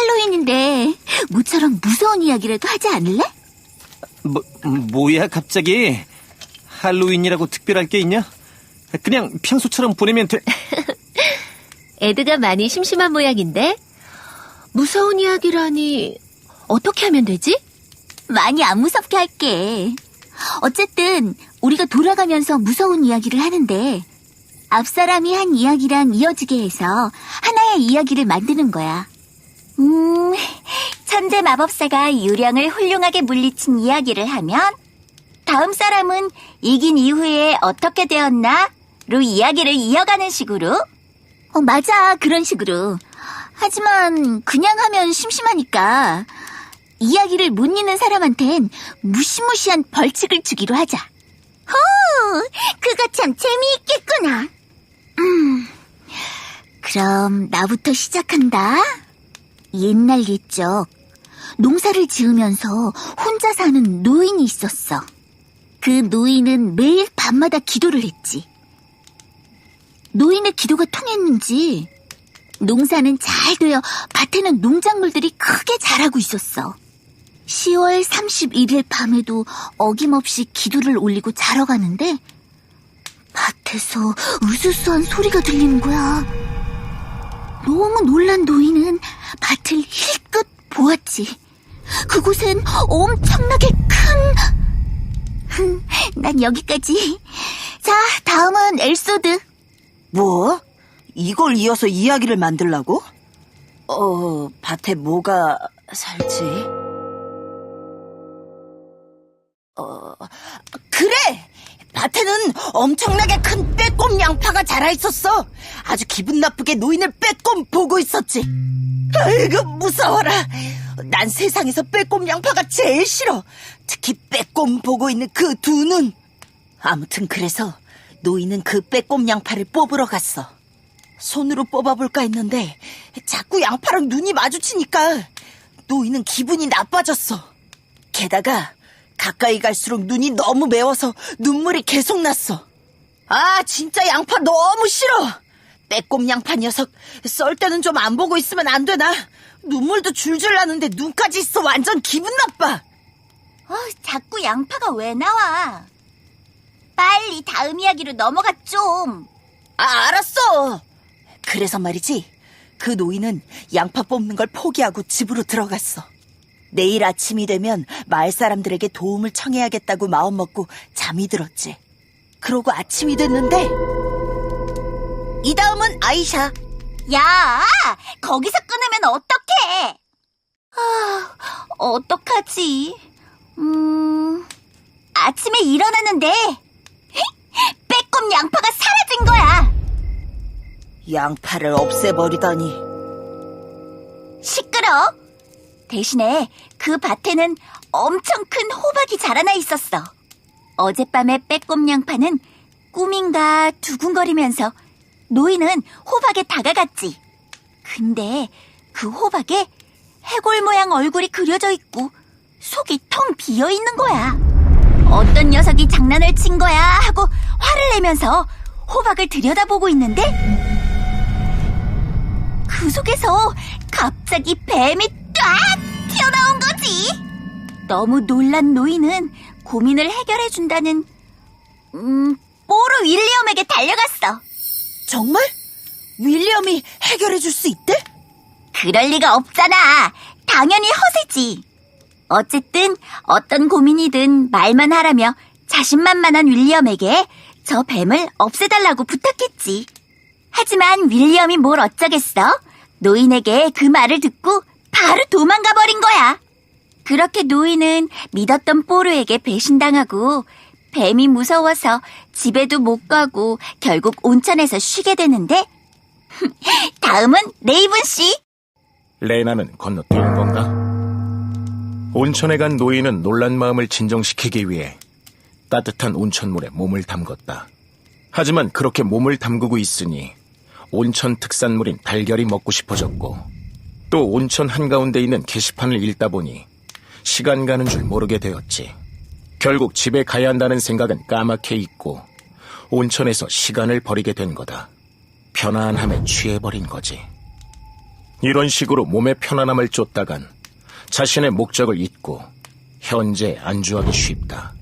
할로윈인데 모처럼 무서운 이야기라도 하지 않을래? 뭐, 뭐야, 갑자기? 할로윈이라고 특별할 게 있냐? 그냥 평소처럼 보내면 돼. 에드가 많이 심심한 모양인데? 무서운 이야기라니, 어떻게 하면 되지? 많이 안 무섭게 할게. 어쨌든 우리가 돌아가면서 무서운 이야기를 하는데 앞 사람이 한 이야기랑 이어지게 해서 하나의 이야기를 만드는 거야. 음, 천재 마법사가 유령을 훌륭하게 물리친 이야기를 하면 다음 사람은 이긴 이후에 어떻게 되었나?로 이야기를 이어가는 식으로. 어, 맞아. 그런 식으로. 하지만 그냥 하면 심심하니까 이야기를 못 읽는 사람한텐 무시무시한 벌칙을 주기로 하자. 호, 그거 참 재미있겠구나. 음, 그럼 나부터 시작한다. 옛날 옛적 농사를 지으면서 혼자 사는 노인이 있었어. 그 노인은 매일 밤마다 기도를 했지. 노인의 기도가 통했는지 농사는 잘 되어 밭에는 농작물들이 크게 자라고 있었어. 10월 31일 밤에도 어김없이 기도를 올리고 자러 가는데 밭에서 으스스한 소리가 들리는 거야. 너무 놀란 노인은 밭을 힐끗 보았지. 그곳엔 엄청나게 큰... 난 여기까지. 자, 다음은 엘소드. 뭐? 이걸 이어서 이야기를 만들라고? 어, 밭에 뭐가 살지? 어, 그래! 밭에는 엄청나게 큰 빼꼼 양파가 자라 있었어. 아주 기분 나쁘게 노인을 빼꼼 보고 있었지. 아이고, 무서워라. 난 세상에서 빼꼼 양파가 제일 싫어. 특히 빼꼼 보고 있는 그 두 눈. 아무튼 그래서 노인은 그 빼꼼 양파를 뽑으러 갔어. 손으로 뽑아볼까 했는데 자꾸 양파랑 눈이 마주치니까 노인은 기분이 나빠졌어. 게다가 가까이 갈수록 눈이 너무 매워서 눈물이 계속 났어. 아, 진짜 양파 너무 싫어. 빼꼼 양파 녀석 썰 때는 좀 안 보고 있으면 안 되나? 눈물도 줄줄 나는데 눈까지 있어 완전 기분 나빠. 어, 자꾸 양파가 왜 나와? 빨리 다음 이야기로 넘어가 좀. 아, 알았어. 그래서 말이지. 그 노인은 양파 뽑는 걸 포기하고 집으로 들어갔어. 내일 아침이 되면 마을 사람들에게 도움을 청해야겠다고 마음먹고 잠이 들었지. 그러고 아침이 됐는데 이 다음은 아이샤. 야, 거기서 끊으면 어떡해? 아, 어떡하지? 음, 아침에 일어났는데 빼꼼 양파가 사라진 거야. 양파를 없애버리다니. 대신에 그 밭에는 엄청 큰 호박이 자라나 있었어. 어젯밤에 빼꼼 양파는 꿈인가 두근거리면서 노인은 호박에 다가갔지. 근데 그 호박에 해골 모양 얼굴이 그려져 있고 속이 텅 비어 있는 거야. 어떤 녀석이 장난을 친 거야 하고 화를 내면서 호박을 들여다보고 있는데 그 속에서 갑자기 뱀이 딱 튀어나온 거지. 너무 놀란 노인은 고민을 해결해준다는 음, 뽀로 윌리엄에게 달려갔어. 정말? 윌리엄이 해결해 줄 수 있대? 그럴 리가 없잖아. 당연히 허세지. 어쨌든 어떤 고민이든 말만 하라며 자신만만한 윌리엄에게 저 뱀을 없애달라고 부탁했지. 하지만 윌리엄이 뭘 어쩌겠어? 노인에게 그 말을 듣고 바로 도망가 버린 거야. 그렇게 노인은 믿었던 뽀르에게 배신당하고 뱀이 무서워서 집에도 못 가고 결국 온천에서 쉬게 되는데 다음은 레이븐 씨. 레나는 건너뛰는 건가? 온천에 간 노인은 놀란 마음을 진정시키기 위해 따뜻한 온천물에 몸을 담궜다. 하지만 그렇게 몸을 담그고 있으니 온천 특산물인 달걀이 먹고 싶어졌고 또 온천 한가운데 있는 게시판을 읽다 보니 시간 가는 줄 모르게 되었지. 결국 집에 가야 한다는 생각은 까맣게 잊고 온천에서 시간을 버리게 된 거다. 편안함에 취해버린 거지. 이런 식으로 몸의 편안함을 쫓다간 자신의 목적을 잊고 현재 안주하기 쉽다.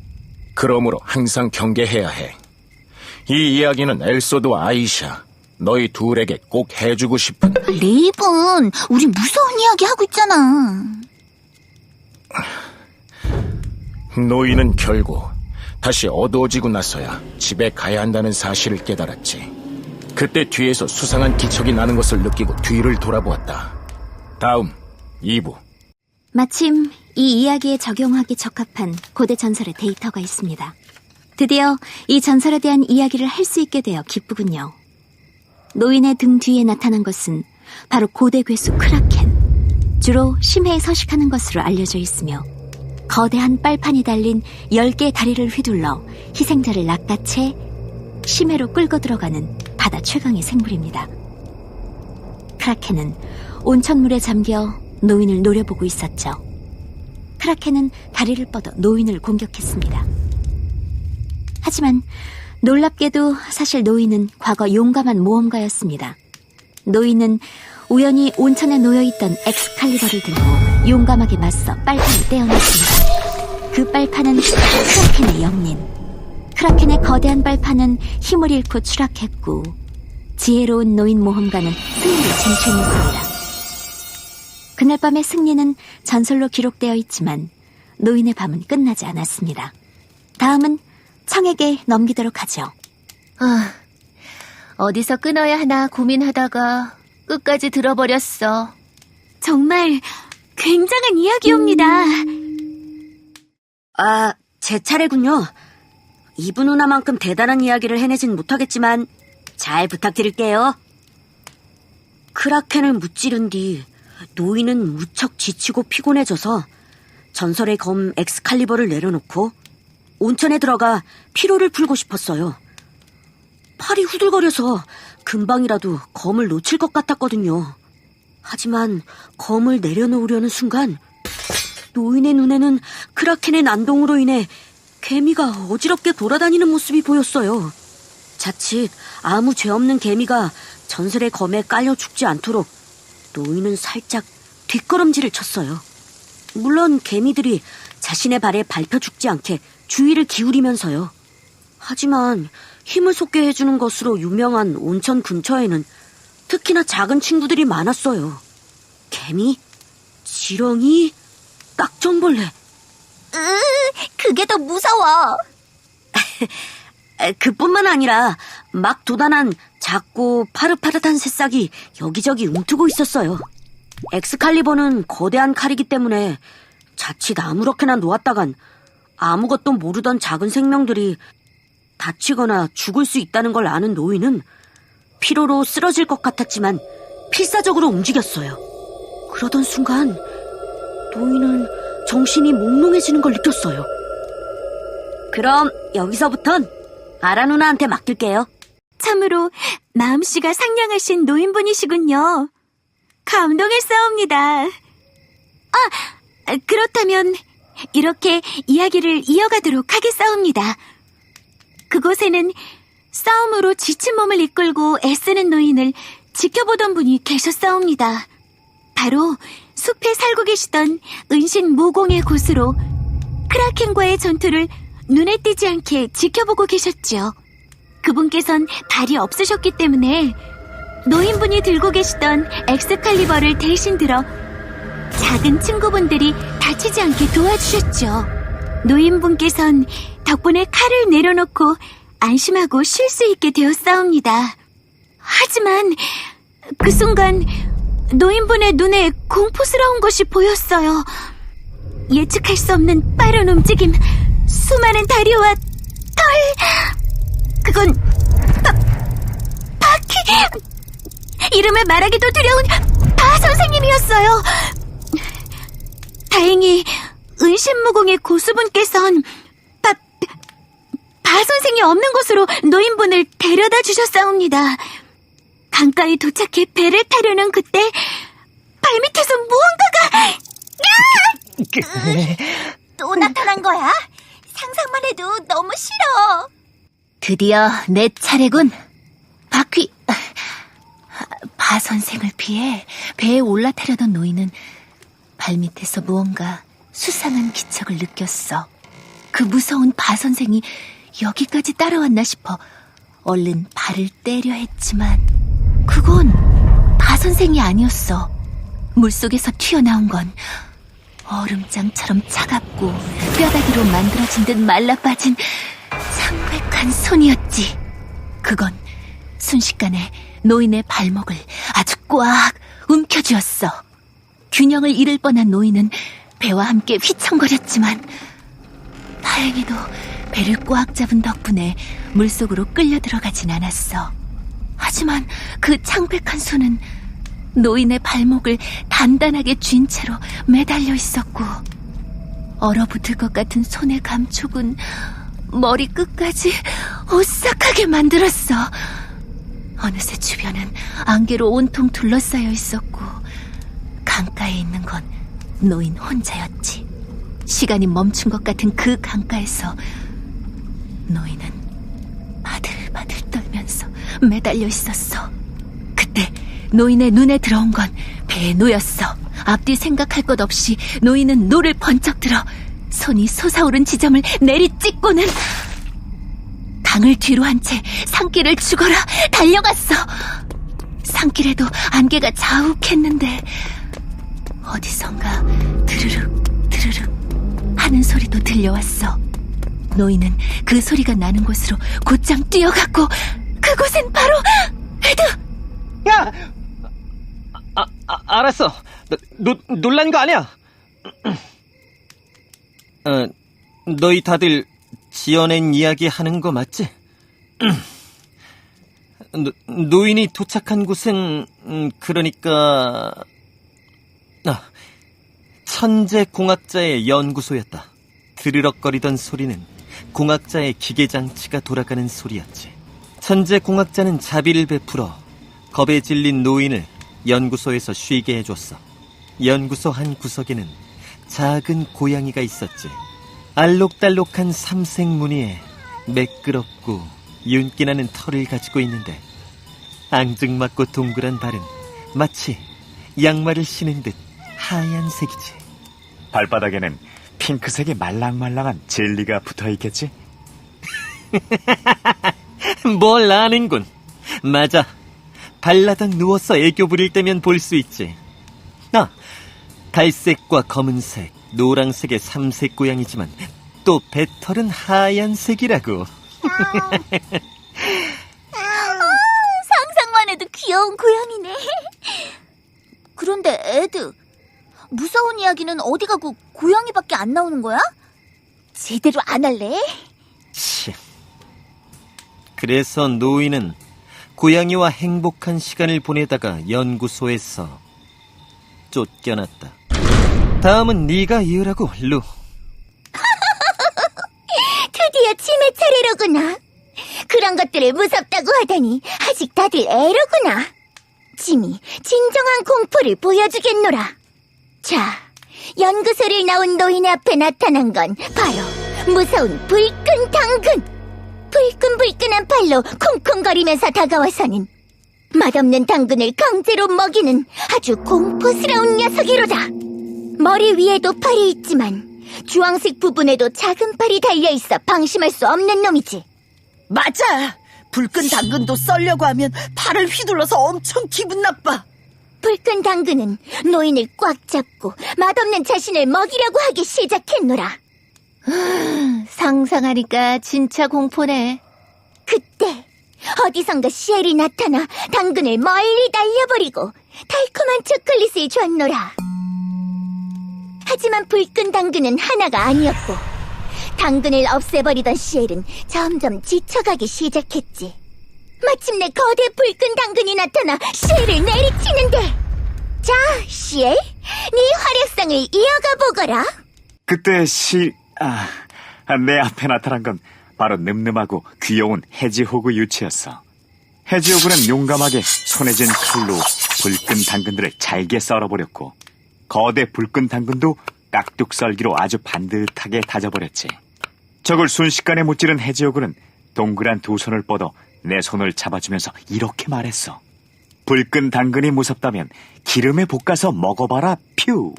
그러므로 항상 경계해야 해. 이 이야기는 엘소드와 아이샤, 너희 둘에게 꼭 해주고 싶은 레이븐, 우리 무서운 이야기 하고 있잖아. 노인은 결국 다시 어두워지고 나서야 집에 가야 한다는 사실을 깨달았지. 그때 뒤에서 수상한 기척이 나는 것을 느끼고 뒤를 돌아보았다. 다음 2부. 마침 이 이야기에 적용하기 적합한 고대 전설의 데이터가 있습니다. 드디어 이 전설에 대한 이야기를 할 수 있게 되어 기쁘군요. 노인의 등 뒤에 나타난 것은 바로 고대 괴수 크라켄. 주로 심해에 서식하는 것으로 알려져 있으며 거대한 빨판이 달린 10개의 다리를 휘둘러 희생자를 낚아채 심해로 끌고 들어가는 바다 최강의 생물입니다. 크라켄은 온천물에 잠겨 노인을 노려보고 있었죠. 크라켄은 다리를 뻗어 노인을 공격했습니다. 하지만 놀랍게도 사실 노인은 과거 용감한 모험가였습니다. 노인은 우연히 온천에 놓여있던 엑스칼리버를 들고 용감하게 맞서 빨판을 떼어냈습니다. 그 빨판은 크라켄의 영린. 크라켄의 거대한 빨판은 힘을 잃고 추락했고 지혜로운 노인 모험가는 승리를 쟁취했습니다. 그날 밤의 승리는 전설로 기록되어 있지만 노인의 밤은 끝나지 않았습니다. 다음은 청에게 넘기도록 하죠. 아, 어디서 끊어야 하나 고민하다가 끝까지 들어버렸어. 정말 굉장한 이야기옵니다. 아, 제 차례군요. 이분 누나만큼 대단한 이야기를 해내진 못하겠지만 잘 부탁드릴게요. 크라켄을 무찌른 뒤 노인은 무척 지치고 피곤해져서 전설의 검 엑스칼리버를 내려놓고 온천에 들어가 피로를 풀고 싶었어요. 팔이 후들거려서 금방이라도 검을 놓칠 것 같았거든요. 하지만 검을 내려놓으려는 순간 노인의 눈에는 크라켄의 난동으로 인해 개미가 어지럽게 돌아다니는 모습이 보였어요. 자칫 아무 죄 없는 개미가 전설의 검에 깔려 죽지 않도록 노인은 살짝 뒷걸음질을 쳤어요. 물론 개미들이 자신의 발에 밟혀 죽지 않게 주의를 기울이면서요. 하지만 힘을 솟게 해주는 것으로 유명한 온천 근처에는 특히나 작은 친구들이 많았어요. 개미, 지렁이, 깍정벌레. 그게 더 무서워. 에, 그뿐만 아니라 막 도단한 작고 파릇파릇한 새싹이 여기저기 움트고 있었어요. 엑스칼리버는 거대한 칼이기 때문에 자칫 아무렇게나 놓았다간 아무것도 모르던 작은 생명들이 다치거나 죽을 수 있다는 걸 아는 노인은 피로로 쓰러질 것 같았지만 필사적으로 움직였어요. 그러던 순간 노인은 정신이 몽롱해지는 걸 느꼈어요. 그럼 여기서부턴 아라 누나한테 맡길게요. 참으로 마음씨가 상냥하신 노인분이시군요. 감동했사옵니다. 아, 그렇다면 이렇게 이야기를 이어가도록 하겠사옵니다. 그곳에는 싸움으로 지친 몸을 이끌고 애쓰는 노인을 지켜보던 분이 계셨사옵니다. 바로 숲에 살고 계시던 은신 무공의 곳으로 크라켄과의 전투를 눈에 띄지 않게 지켜보고 계셨죠. 그분께선 발이 없으셨기 때문에 노인분이 들고 계시던 엑스칼리버를 대신 들어 작은 친구분들이 다치지 않게 도와주셨죠. 노인분께선 덕분에 칼을 내려놓고 안심하고 쉴 수 있게 되었사옵니다. 하지만 그 순간 노인분의 눈에 공포스러운 것이 보였어요. 예측할 수 없는 빠른 움직임, 수많은 다리와 털. 그건 바, 바퀴. 이름을 말하기도 두려운 바 선생님이었어요. 다행히 은신무공의 고수분께선 바, 바 선생이 없는 곳으로 노인분을 데려다 주셨사옵니다. 강가에 도착해 배를 타려는 그때 발밑에서 무언가가 또 나타난 거야? 상상만 해도 너무 싫어. 드디어 내 차례군. 바퀴, 바바 선생을 피해 배에 올라타려던 노인은 발밑에서 무언가 수상한 기척을 느꼈어. 그 무서운 바 선생이 여기까지 따라왔나 싶어 얼른 발을 떼려 했지만 그건 바 선생이 아니었어. 물속에서 튀어나온 건 얼음장처럼 차갑고 뼈다귀로 만들어진 듯 말라빠진 창백한 손이었지. 그건 순식간에 노인의 발목을 아주 꽉 움켜쥐었어. 균형을 잃을 뻔한 노인은 배와 함께 휘청거렸지만 다행히도 배를 꽉 잡은 덕분에 물속으로 끌려 들어가진 않았어. 하지만 그 창백한 손은 노인의 발목을 단단하게 쥔 채로 매달려 있었고 얼어붙을 것 같은 손의 감촉은 머리 끝까지 오싹하게 만들었어. 어느새 주변은 안개로 온통 둘러싸여 있었고 강가에 있는 건 노인 혼자였지. 시간이 멈춘 것 같은 그 강가에서 노인은 바들바들 떨면서 매달려 있었어. 그때 노인의 눈에 들어온 건 배에 놓였어. 앞뒤 생각할 것 없이 노인은 노를 번쩍 들어 손이 솟아오른 지점을 내리찍고는 강을 뒤로 한 채 산길을 죽어라 달려갔어. 산길에도 안개가 자욱했는데 어디선가 드르륵 드르륵 하는 소리도 들려왔어. 노인은 그 소리가 나는 곳으로 곧장 뛰어갔고 그곳엔 바로 에드 야! 아, 아, 알았어. 너, 노, 놀란 거 아니야? 어, 너희 다들 지어낸 이야기 하는 거 맞지? 노, 노인이 도착한 곳은, 음, 그러니까, 아, 천재 공학자의 연구소였다. 드르럭거리던 소리는 공학자의 기계장치가 돌아가는 소리였지. 천재 공학자는 자비를 베풀어 겁에 질린 노인을 연구소에서 쉬게 해줬어. 연구소 한 구석에는 작은 고양이가 있었지. 알록달록한 삼색 무늬에 매끄럽고 윤기나는 털을 가지고 있는데 앙증맞고 동그란 발은 마치 양말을 신은 듯 하얀색이지. 발바닥에는 핑크색의 말랑말랑한 젤리가 붙어 있겠지? 뭘 아는군. 맞아. 발라당 누워서 애교 부릴 때면 볼 수 있지. 아, 갈색과 검은색, 노랑색의 삼색 고양이지만 또 배털은 하얀색이라고. 상상만 해도 귀여운 고양이네. 그런데 에드, 무서운 이야기는 어디 가고 고양이밖에 안 나오는 거야? 제대로 안 할래? 치. 그래서 노인은 고양이와 행복한 시간을 보내다가 연구소에서 쫓겨났다. 다음은 네가 이으라고, 루. 드디어 치매 차례로구나. 그런 것들을 무섭다고 하다니 아직 다들 애로구나. 짐이 진정한 공포를 보여주겠노라. 자, 연구소를 나온 노인 앞에 나타난 건 바로 무서운 불끈 당근. 불끈불끈한 팔로 쿵쿵거리면서 다가와서는 맛없는 당근을 강제로 먹이는 아주 공포스러운 녀석이로다. 머리 위에도 팔이 있지만 주황색 부분에도 작은 팔이 달려있어 방심할 수 없는 놈이지. 맞아. 불끈 당근도 썰려고 하면 팔을 휘둘러서 엄청 기분 나빠. 불끈 당근은 노인을 꽉 잡고 맛없는 자신을 먹이려고 하기 시작했노라. 상상하니까 진짜 공포네. 그때 어디선가 시엘이 나타나 당근을 멀리 날려버리고 달콤한 초콜릿을 줬노라. 하지만 불끈 당근은 하나가 아니었고 당근을 없애버리던 시엘은 점점 지쳐가기 시작했지. 마침내 거대 불끈 당근이 나타나 시엘을 내리치는데 자, 시엘, 네 활약상을 이어가 보거라. 그때 시, 아, 내 앞에 나타난 건 바로 늠름하고 귀여운 해지호구 유치였어. 해지호구는 용감하게 손에 쥔 칼로 불끈 당근들을 잘게 썰어버렸고, 거대 불끈 당근도 깍둑 썰기로 아주 반듯하게 다져버렸지. 적을 순식간에 무찌른 해지호구는 동그란 두 손을 뻗어 내 손을 잡아주면서 이렇게 말했어. 불끈 당근이 무섭다면 기름에 볶아서 먹어봐라 퓨.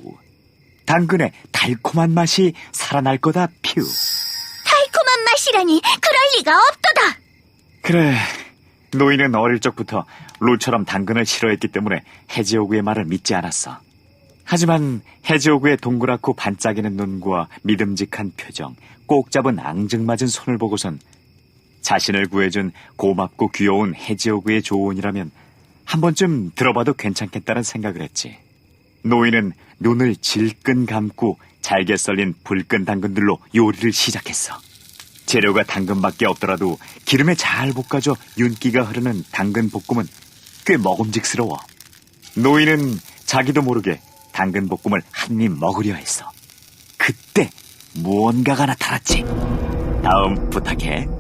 당근의 달콤한 맛이 살아날 거다 퓨. 달콤한 맛이라니 그럴 리가 없도다. 그래. 노인은 어릴 적부터 루처럼 당근을 싫어했기 때문에 해지오구의 말을 믿지 않았어. 하지만 해지오구의 동그랗고 반짝이는 눈과 믿음직한 표정, 꼭 잡은 앙증맞은 손을 보고선 자신을 구해준 고맙고 귀여운 해지오구의 조언이라면 한 번쯤 들어봐도 괜찮겠다는 생각을 했지. 노인은 눈을 질끈 감고 잘게 썰린 불끈 당근들로 요리를 시작했어. 재료가 당근밖에 없더라도 기름에 잘 볶아져 윤기가 흐르는 당근 볶음은 꽤 먹음직스러워. 노인은 자기도 모르게 당근 볶음을 한 입 먹으려 했어. 그때 무언가가 나타났지. 다음 부탁해.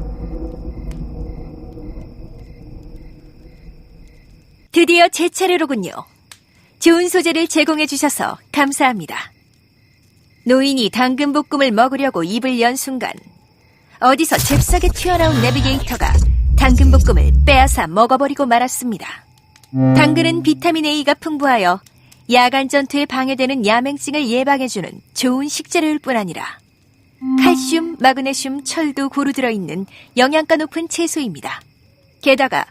드디어 제 차례로군요. 좋은 소재를 제공해 주셔서 감사합니다. 노인이 당근 볶음을 먹으려고 입을 연 순간 어디서 잽싸게 튀어나온 내비게이터가 당근 볶음을 빼앗아 먹어버리고 말았습니다. 당근은 비타민 A가 풍부하여 야간 전투에 방해되는 야맹증을 예방해주는 좋은 식재료일 뿐 아니라 칼슘, 마그네슘, 철도 고루 들어있는 영양가 높은 채소입니다. 게다가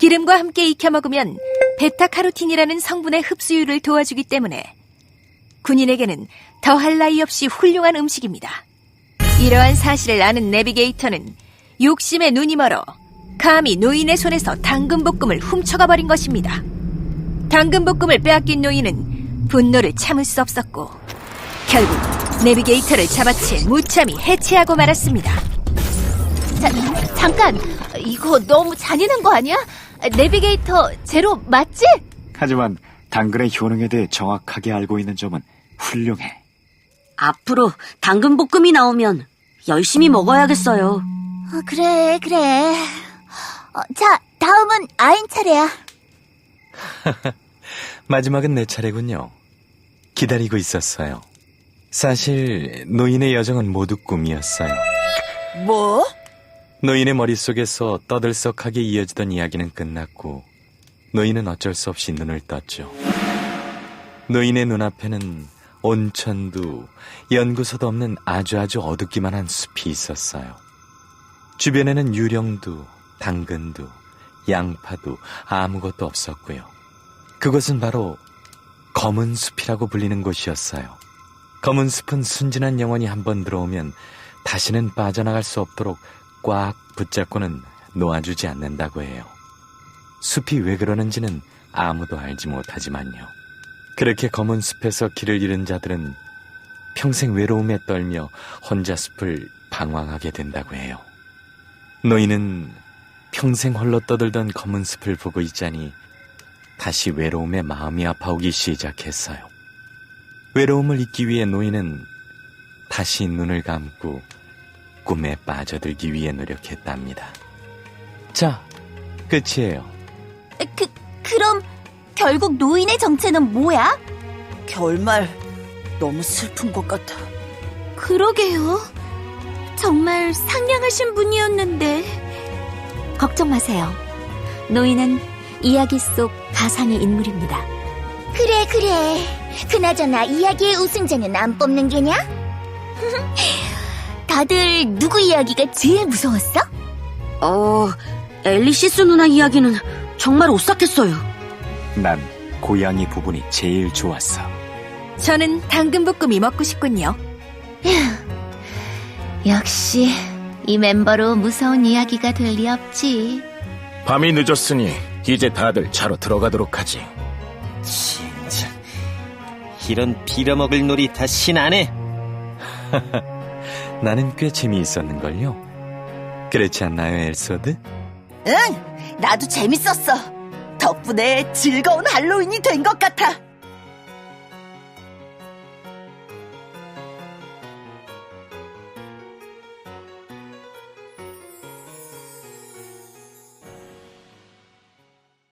기름과 함께 익혀 먹으면 베타카로틴이라는 성분의 흡수율을 도와주기 때문에 군인에게는 더할 나위 없이 훌륭한 음식입니다. 이러한 사실을 아는 내비게이터는 욕심에 눈이 멀어 감히 노인의 손에서 당근볶음을 훔쳐가 버린 것입니다. 당근볶음을 빼앗긴 노인은 분노를 참을 수 없었고 결국 내비게이터를 잡아채 무참히 해체하고 말았습니다. 자, 잠깐 이거 너무 잔인한 거 아니야? 내비게이터 제로 맞지? 하지만 당근의 효능에 대해 정확하게 알고 있는 점은 훌륭해. 앞으로 당근 볶음이 나오면 열심히 먹어야겠어요. 어, 그래 그래. 어, 자 다음은 아인 차례야. 마지막은 내 차례군요. 기다리고 있었어요. 사실 노인의 여정은 모두 꿈이었어요. 뭐? 노인의 머릿속에서 떠들썩하게 이어지던 이야기는 끝났고 노인은 어쩔 수 없이 눈을 떴죠. 노인의 눈앞에는 온천도 연구소도 없는 아주 아주 어둡기만 한 숲이 있었어요. 주변에는 유령도 당근도 양파도 아무것도 없었고요. 그것은 바로 검은 숲이라고 불리는 곳이었어요. 검은 숲은 순진한 영혼이 한번 들어오면 다시는 빠져나갈 수 없도록 꽉 붙잡고는 놓아주지 않는다고 해요. 숲이 왜 그러는지는 아무도 알지 못하지만요. 그렇게 검은 숲에서 길을 잃은 자들은 평생 외로움에 떨며 혼자 숲을 방황하게 된다고 해요. 노인은 평생 홀로 떠들던 검은 숲을 보고 있자니 다시 외로움에 마음이 아파오기 시작했어요. 외로움을 잊기 위해 노인은 다시 눈을 감고 꿈에 빠져들기 위해 노력했답니다. 자, 끝이에요. 그 그럼 결국 노인의 정체는 뭐야? 결말 너무 슬픈 것 같아. 그러게요. 정말 상냥하신 분이었는데. 걱정 마세요. 노인은 이야기 속 가상의 인물입니다. 그래 그래. 그나저나 이야기의 우승자는 안 뽑는 게냐? 다들 누구 이야기가 제일 무서웠어? 어, 엘리시스 누나 이야기는 정말 오싹했어요. 난 고양이 부분이 제일 좋았어. 저는 당근볶음이 먹고 싶군요. 역시 이 멤버로 무서운 이야기가 될 리 없지. 밤이 늦었으니 이제 다들 자러 들어가도록 하지. 진짜. 이런 빌어먹을 놀이 다 신 안 해. 나는 꽤 재미있었는걸요. 그렇지 않나요, 엘소드? 응, 나도 재밌었어. 덕분에 즐거운 할로윈이 된 것 같아.